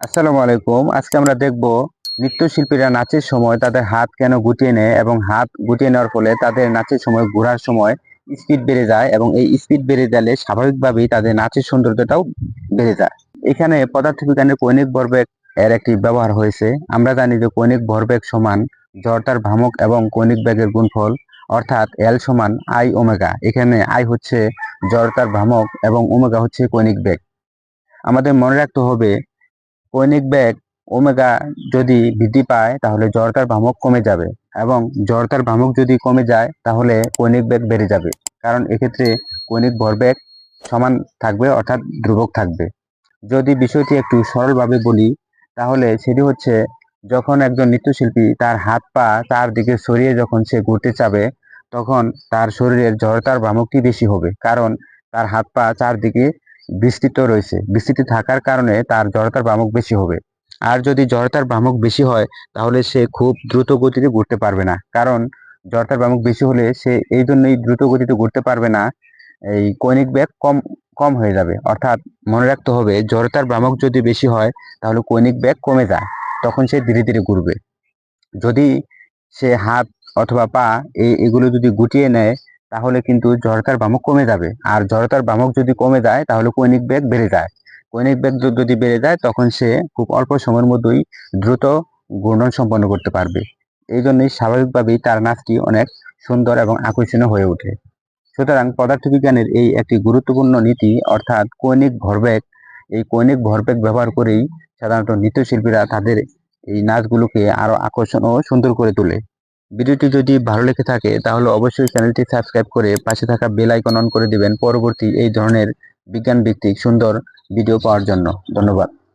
আসসালামু আলাইকুম। আজকে আমরা দেখব নৃত্যশিল্পীরা নাচের সময় তাদের হাত কেন গুটিয়ে নেয় এবং হাত গুটিয়ে নেওয়ার ফলে তাদের নাচের সময়, ঘোরার সময় স্পিড বেড়ে যায় এবং এই স্পিড বেড়ে গেলে স্বাভাবিকভাবেই তাদের নাচের সৌন্দর্যটাও বেড়ে যায়। এখানে পদার্থবিজ্ঞানের কৈনিক ভরবেগ এর একটি ব্যবহার হয়েছে। আমরা জানি যে কৈনিক ভরবেগ সমান জড়তার ভ্রামক এবং কৈনিক বেগের গুণফল, অর্থাৎ এল সমান আই ওমেগা। এখানে আই হচ্ছে জড়তার ভ্রামক এবং ওমেগা হচ্ছে কৈনিক বেগ। আমাদের মনে রাখতে হবে কৈনিক বেগ ওমেগা যদি বৃদ্ধি পায়, তাহলে জড়তার ভ্রামক কমে যাবে এবং জড়তার ভ্রামক যদি কমে যায়, তাহলে কৈনিক বেগ বেড়ে যাবে। কারণ এক্ষেত্রে কৈনিক ভরবেগ সমান থাকবে অর্থাৎ ধ্রুবক থাকবে। যদি বিষয়টি একটু সরলভাবে বলি, তাহলে সেটি হচ্ছে যখন একজন নৃত্যশিল্পী তার হাত পা তার দিকে সরিয়ে যখন সে ঘুরতে চাবে তখন তার শরীরের জড়তার ভ্রামকটি বেশি হবে। কারণ তার হাত পা চারদিকে বিস্তৃত রয়েছে। বিস্তৃতি থাকার কারণে তার জড়তার ভ্রামক বেশি হবে। আর যদি জড়তার ভ্রামক বেশি হয়, তাহলে সে খুব দ্রুত গতিতে ঘুরতে পারবে না। কারণ জড়তার ভ্রামক বেশি হলে সে এই জন্যই দ্রুত গতিতে ঘুরতে পারবে না, এই কৈনিক বেগ কম কম হয়ে যাবে। অর্থাৎ মনে রাখতে হবে, জড়তার ভ্রামক যদি বেশি হয়, তাহলে কৈনিক বেগ কমে যায়, তখন সে ধীরে ধীরে ঘুরবে। যদি সে হাত অথবা পা এই, এগুলো যদি গুটিয়ে নেয় তাহলে কিন্তু জড়তার বামক কমে যাবে। আর জড়তার বামক যদি কমে যায়, তাহলে কৈনিক বেগ বেড়ে যায়। কৈনিক বেগ যদি বেড়ে যায়, তখন সে খুব অল্প সময়ের মধ্যেই দ্রুত ঘূর্ণন সম্পন্ন করতে পারবে। এই জন্যই স্বাভাবিকভাবেই তার নাচটি অনেক সুন্দর এবং আকর্ষণীয় হয়ে ওঠে। সুতরাং পদার্থবিজ্ঞানের এই একটি গুরুত্বপূর্ণ নীতি, অর্থাৎ কৈনিক ভরবেগ, এই কৈনিক ভরবেগ ব্যবহার করেই সাধারণত নৃত্যশিল্পীরা তাদের এই নাচগুলোকে আরও আকর্ষণ ও সুন্দর করে তোলে। ভিডিওটি যদি ভালো লেগে থাকে, তাহলে অবশ্যই চ্যানেলটি সাবস্ক্রাইব করে পাশে থাকা বেল আইকন অন করে দিবেন পরবর্তী এই ধরনের বিজ্ঞান ভিত্তিক সুন্দর ভিডিও পাওয়ার জন্য। ধন্যবাদ।